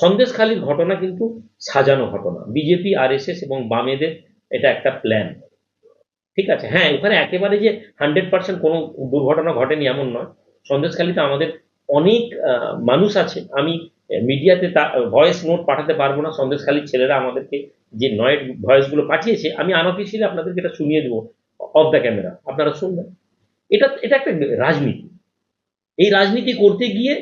সন্দেশখালীর ঘটনা কিন্তু সাজানো ঘটনা। বিজেপি, আরএসএস এবং বামেদের এটা একটা প্ল্যান ঠিক আছে? হ্যাঁ ওখানে একেবারে যে হান্ড্রেড পার্সেন্ট কোনো দুর্ঘটনা ঘটেনি এমন নয়। সন্দেশখালীতে আমাদের অনেক মানুষ আছে। আমি মিডিয়াতে তা ভয়েস নোট পাঠাতে পারব না। সন্দেশখালীর ছেলেরা আমাদেরকে যে নয়েড ভয়েসগুলো পাঠিয়েছে, আমি আনঅফিসিয়ালি আপনাদেরকে এটা শুনিয়ে দেবো অফ দ্য ক্যামেরা আপনারা শুনবেন। এটা এটা একটা রাজনীতি। এই রাজনীতি করতে গিয়ে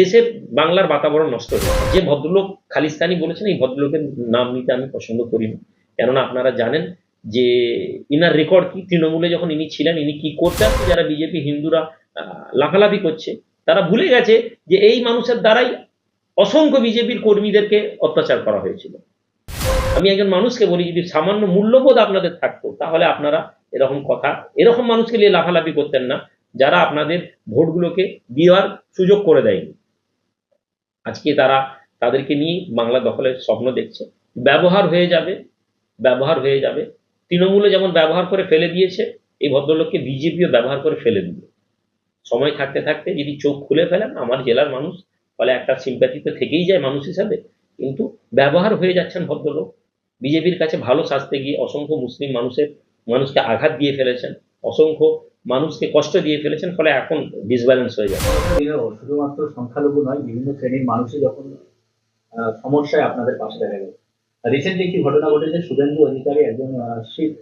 দেশের বাংলার বাতাবরণ নষ্ট হয়েছে যে ভদ্রলোক খালিস্তানি বলেছেন, এই ভদ্রলোকের নাম নিতে আমি পছন্দ করি না। কেননা আপনারা জানেন যে ইনার রেকর্ড কি? তৃণমূলে যখন ইনি ছিলেন, ইনি কি করতেন? যারা বিজেপি হিন্দুরা লাফালাফি করছে, তারা ভুলে গেছে যে এই মানুষের দ্বারাই অসংখ্য বিজেপির কর্মীদেরকে অত্যাচার করা হয়েছিল। আমি একজন মানুষকে বলি, যদি সামান্য মূল্যবোধ আপনাদের থাকতো, তাহলে আপনারা এরকম কথা, এরকম মানুষকে নিয়ে লাফালাফি করতেন না। যারা আপনাদের ভোটগুলোকে দেওয়ার সুযোগ করে দেয়নি। আজকে তারা তাদেরকে নিয়ে বাংলা দখলের স্বপ্ন দেখছে। ব্যবহার হয়ে যাবে, ব্যবহার হয়ে যাবে। তৃণমূলে যেমন ব্যবহার করে ফেলে দিয়েছে, এই ভদ্রলোককে বিজেপিও ব্যবহার করে ফেলে দিবে। সময় থাকতে থাকতে যদি চোখ খুলে ফেলেন, আমার জেলার মানুষ, ফলে একটা সিম্প্যাথিতে থেকেই যায় মানুষ হিসাবে, কিন্তু ব্যবহার হয়ে যাচ্ছেন ভদ্রলোক। বিজেপির কাছে ভালো সাজতে গিয়ে অসংখ্য মুসলিম মানুষের, মানুষকে আঘাত দিয়ে ফেলেছেন। অসংখ্য মানুষকে কষ্ট দিয়ে ফেলেছেন, ফলে এখন ডিসব্যালেন্স হয়ে যাবে শুধুমাত্র সংখ্যালঘু নয়, বিভিন্ন শ্রেণির মানুষই যখন সমস্যায় আপনাদের পাশে দেখা গেল। রিসেন্টলি একটি ঘটনা ঘটেছে, শুভেন্দু অধিকারী একজন শিখ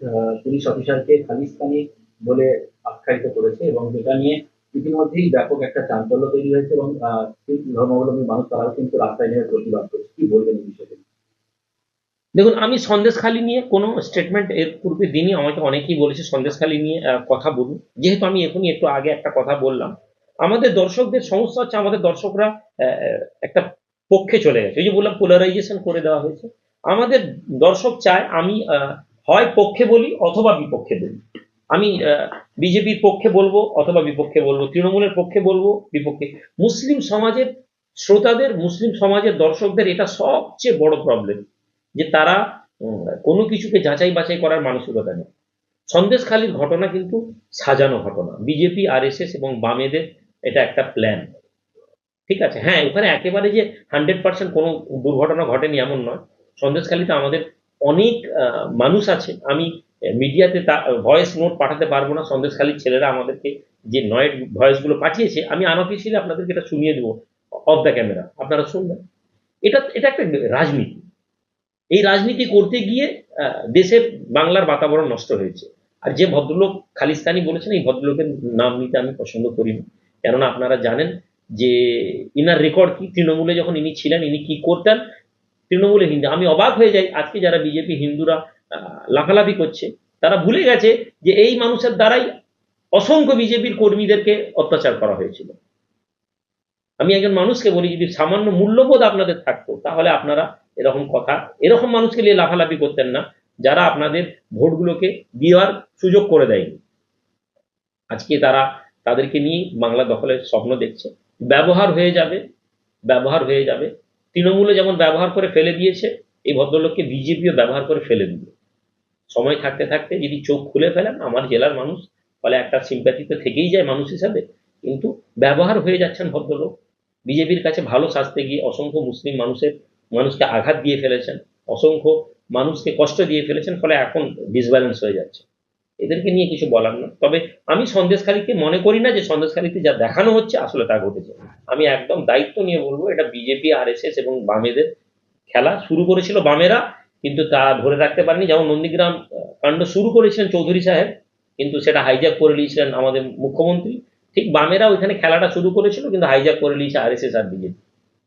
পুলিশ অফিসারকে খালিস্তানি বলে আখ্যায়িত করেছে এবং যেটা নিয়ে ইতিমধ্যেই ব্যাপক একটা চাঞ্চল্য তৈরি হয়েছে এবং ধর্মাবলম্বী মানুষ তারাও কিন্তু রাস্তায় নেমে প্রতিবাদ করছে। কি বলবেন এই বিষয়ে দেখুন, আমি সন্দেশখালি নিয়ে কোনো স্টেটমেন্ট এর পূর্বে দিনই আমাকে অনেকেই বলেছে সন্দেশখালি নিয়ে কথা বলুন। যেহেতু আমি এখনই একটু আগে একটা কথা বললাম, আমাদের দর্শকদের সমস্যা হচ্ছে, আমাদের দর্শকরা একটা পক্ষে চলে গেছে। এই যে বললাম পোলারাইজেশন করে দেওয়া হয়েছে। আমাদের দর্শক চায় আমি হয় পক্ষে বলি অথবা বিপক্ষে বলি। আমি বিজেপির পক্ষে বলব অথবা বিপক্ষে বলব, তৃণমূলের পক্ষে বলব বিপক্ষে। মুসলিম সমাজের শ্রোতাদের, মুসলিম সমাজের দর্শকদের এটা সবচেয়ে বড় প্রবলেম যে তারা কোনো কিছুকে যাচাই বাছাই করার মানসিকতা নেই। সন্দেশখালীর ঘটনা কিন্তু সাজানো ঘটনা। বিজেপি, আরএসএস এবং বামেদের এটা একটা প্ল্যান ঠিক আছে? হ্যাঁ ওখানে একেবারে যে হান্ড্রেড পার্সেন্ট কোনো দুর্ঘটনা ঘটেনি এমন নয়। সন্দেশখালীতে আমাদের অনেক মানুষ আছে। আমি মিডিয়াতে তা ভয়েস নোট পাঠাতে পারব না। সন্দেশখালীর ছেলেরা আমাদেরকে যে নয়েড ভয়েসগুলো পাঠিয়েছে, আমি আনঅফিসিয়ালি আপনাদেরকে এটা শুনিয়ে দেবো অফ দ্য ক্যামেরা আপনারা শুনবেন। এটা এটা একটা রাজনীতি। এই রাজনীতি করতে গিয়ে দেশের বাংলার বাতাবরণ নষ্ট হয়েছে। আর যে ভদ্রলোক খালিস্তানি বলেছেন, এই ভদ্রলোকের নাম নিতে আমি পছন্দ করি না। কেননা আপনারা জানেন যে ইনার রেকর্ড কি? তৃণমূলে যখন ইনি ছিলেন, ইনি কি করতেন? তৃণমূলে হিন্দু। আমি অবাক হয়ে যাই। আজকে যারা বিজেপি হিন্দুরা লাফালাফি করছে, তারা ভুলে গেছে যে এই মানুষের দ্বারাই অসংখ্য বিজেপির কর্মীদেরকে অত্যাচার করা হয়েছিল। আমি একজন মানুষকে বলি, যদি সামান্য মূল্যবোধ আপনাদের থাকতো, তাহলে আপনারা এরকম কথা। এরকম মানুষকে নিয়ে লাফালাফি করতেন না, যারা আপনাদের ভোটগুলোকে দেওয়ার সুযোগ করে দেয়নি। আজকে তারা তাদেরকে নিয়ে বাংলা দখলের স্বপ্ন দেখছে। ব্যবহার হয়ে যাবে, ব্যবহার হয়ে যাবে। তৃণমূলে যেমন ব্যবহার করে ফেলে দিয়েছে, এই ভদ্রলোককে বিজেপিও ব্যবহার করে ফেলে দিবে। সময় থাকতে থাকতে যদি চোখ খুলে ফেলেন, আমার জেলার মানুষ, ফলে একটা সিম্প্যাথিতে থেকেই যায় মানুষ হিসাবে, কিন্তু ব্যবহার হয়ে যাচ্ছেন ভদ্রলোক। বিজেপির কাছে ভালো সাজতে গিয়ে অসংখ্য মুসলিম মানুষের মানুষকে আঘাত দিয়ে ফেলেছেন, অসংখ্য মানুষকে কষ্ট দিয়ে ফেলেছেন, ফলে এখন ডিসব্যালেন্স হয়ে যাচ্ছে। এদেরকে নিয়ে কিছু বলার না তবে আমি সন্দেশখালীকে মনে করি না যে সন্দেশখালীতে যা দেখানো হচ্ছে আসলে তা ঘটেছে। আমি একদম দায়িত্ব নিয়ে বলব, এটা বিজেপি, আরএসএস এবং বামেদের খেলা শুরু করেছিল বামেরা, কিন্তু তা ধরে রাখতে পারেনি। যেমন নন্দীগ্রাম কাণ্ড শুরু করেছিলেন চৌধুরী সাহেব, কিন্তু সেটা হাইজ্যাক করে নিয়েছিলেন আমাদের মুখ্যমন্ত্রী। ঠিক বামেরা ওইখানে খেলাটা শুরু করেছিল, কিন্তু হাইজ্যাক করে নিয়েছে আর আরএসএস আর বিজেপি।